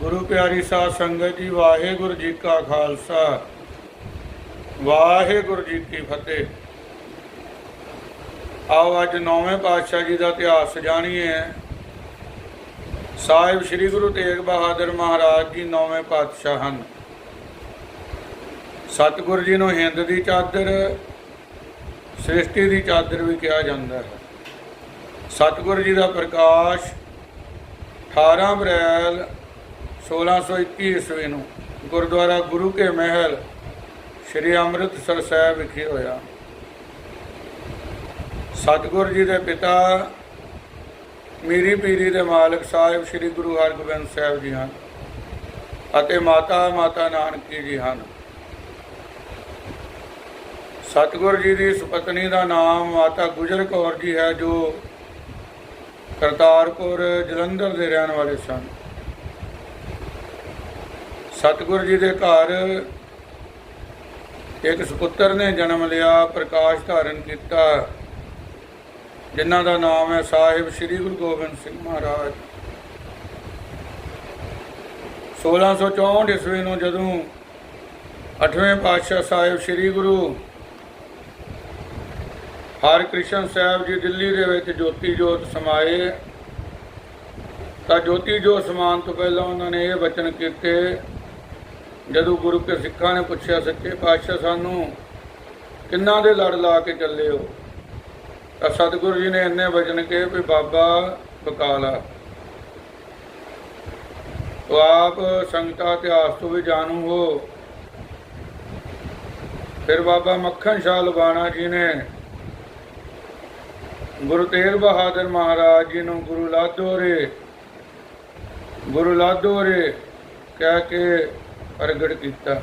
ਗੁਰੂ ਪਿਆਰੀ ਸਾਧ ਸੰਗਤ ਜੀ, ਵਾਹਿਗੁਰੂ ਜੀ ਕਾ ਖਾਲਸਾ। ਵਾਹਿਗੁਰੂ ਜੀ ਕੀ ਫਤਿਹ। ਆਓ ਅੱਜ ਨੌਵੇਂ ਪਾਤਸ਼ਾਹ ਜੀ ਦਾ ਇਤਿਹਾਸ ਜਾਣੀਏ। ਸਾਹਿਬ ਸ੍ਰੀ ਗੁਰੂ ਤੇਗ ਬਹਾਦਰ ਮਹਾਰਾਜ ਜੀ ਨੌਵੇਂ ਪਾਤਸ਼ਾਹ ਹਨ। ਸਤਿਗੁਰੂ ਜੀ ਨੂੰ ਹਿੰਦ ਦੀ ਚਾਦਰ, ਸ੍ਰਿਸ਼ਟੀ ਦੀ ਚਾਦਰ ਵੀ ਕਿਹਾ ਜਾਂਦਾ ਹੈ। ਸਤਿਗੁਰੂ ਜੀ ਦਾ ਪ੍ਰਕਾਸ਼ 18 ਅਪ੍ਰੈਲ 1621 ਈਸਵੀ ਨੂੰ ਗੁਰਦੁਆਰਾ ਗੁਰੂ ਕੇ ਮਹਿਲ ਸ੍ਰੀ ਅੰਮ੍ਰਿਤਸਰ ਸਾਹਿਬ ਵਿਖੇ ਹੋਇਆ। ਸਤਿਗੁਰੂ ਜੀ ਦੇ ਪਿਤਾ ਮੀਰੀ ਪੀਰੀ ਦੇ ਮਾਲਕ ਸਾਹਿਬ ਸ੍ਰੀ ਗੁਰੂ ਹਰਗੋਬਿੰਦ ਸਾਹਿਬ ਜੀ ਹਨ ਅਤੇ ਮਾਤਾ ਮਾਤਾ ਨਾਨਕੀ ਜੀ ਹਨ। ਸਤਿਗੁਰ ਜੀ ਦੀ ਸੁਪਤਨੀ ਦਾ ਨਾਮ ਮਾਤਾ ਗੁਜਰ ਕੌਰ ਜੀ ਹੈ, ਜੋ ਕਰਤਾਰਪੁਰ ਜਲੰਧਰ ਦੇ ਰਹਿਣ ਵਾਲੇ ਸਨ। ਸਤਿਗੁਰੂ ਜੀ ਦੇ ਘਰ ਇੱਕ ਸੁਪੁੱਤਰ ਨੇ ਜਨਮ ਲਿਆ, ਪ੍ਰਕਾਸ਼ ਧਾਰਨ ਕੀਤਾ, ਜਿਨ੍ਹਾਂ ਦਾ ਨਾਮ ਹੈ ਸਾਹਿਬ ਸ੍ਰੀ ਗੁਰੂ ਗੋਬਿੰਦ ਸਿੰਘ ਮਹਾਰਾਜ। 1664 ਈਸਵੀ ਨੂੰ ਜਦੋਂ 8ਵੇਂ ਪਾਤਸ਼ਾਹ ਸਾਹਿਬ ਸ੍ਰੀ ਗੁਰੂ ਹਰਿਕ੍ਰਿਸ਼ਨ ਸਾਹਿਬ ਜੀ ਦਿੱਲੀ ਦੇ ਵਿੱਚ ਜੋਤੀ ਜੋਤ ਸਮਾਏ, ਤਾਂ ਜੋਤੀ ਜੋਤ ਸਮਾਨ ਤੋਂ ਪਹਿਲਾਂ ਉਹਨਾਂ ਨੇ ਇਹ ਬਚਨ ਕੀਤੇ ਜਦੋਂ ਗੁਰੂ ਕੇ ਸਿੱਖਾਂ ਨੇ ਪੁੱਛਿਆ, ਸੱਚੇ ਪਾਤਸ਼ਾਹ, ਸਾਨੂੰ ਕਿੰਨਾ ਦੇ ਲੜ ਲਾ ਕੇ ਚੱਲੇ ਹੋ? ਤਾਂ ਸਤਿਗੁਰੂ ਜੀ ਨੇ ਇੰਨੇ ਬਚਨ ਕਹੇ ਵੀ, ਬਾਬਾ, ਬਕਾਲਾ। ਤੋ ਆਪ ਸੰਗਤਾ ਇਤਿਹਾਸ ਤੋਂ ਵੀ ਜਾਣੂ ਹੋ। ਫਿਰ ਬਾਬਾ ਮੱਖਣ ਸ਼ਾਹ ਲਵਾਣਾ ਜੀ ਨੇ ਗੁਰੂ ਤੇਗ ਬਹਾਦਰ ਮਹਾਰਾਜ ਜੀ ਨੂੰ ਗੁਰੂ ਲਾਦੋਰੇ ਗੁਰੂ ਲਾਦੋਰੇ ਕਹਿ ਕੇ ਪ੍ਰਗਟ ਕੀਤਾ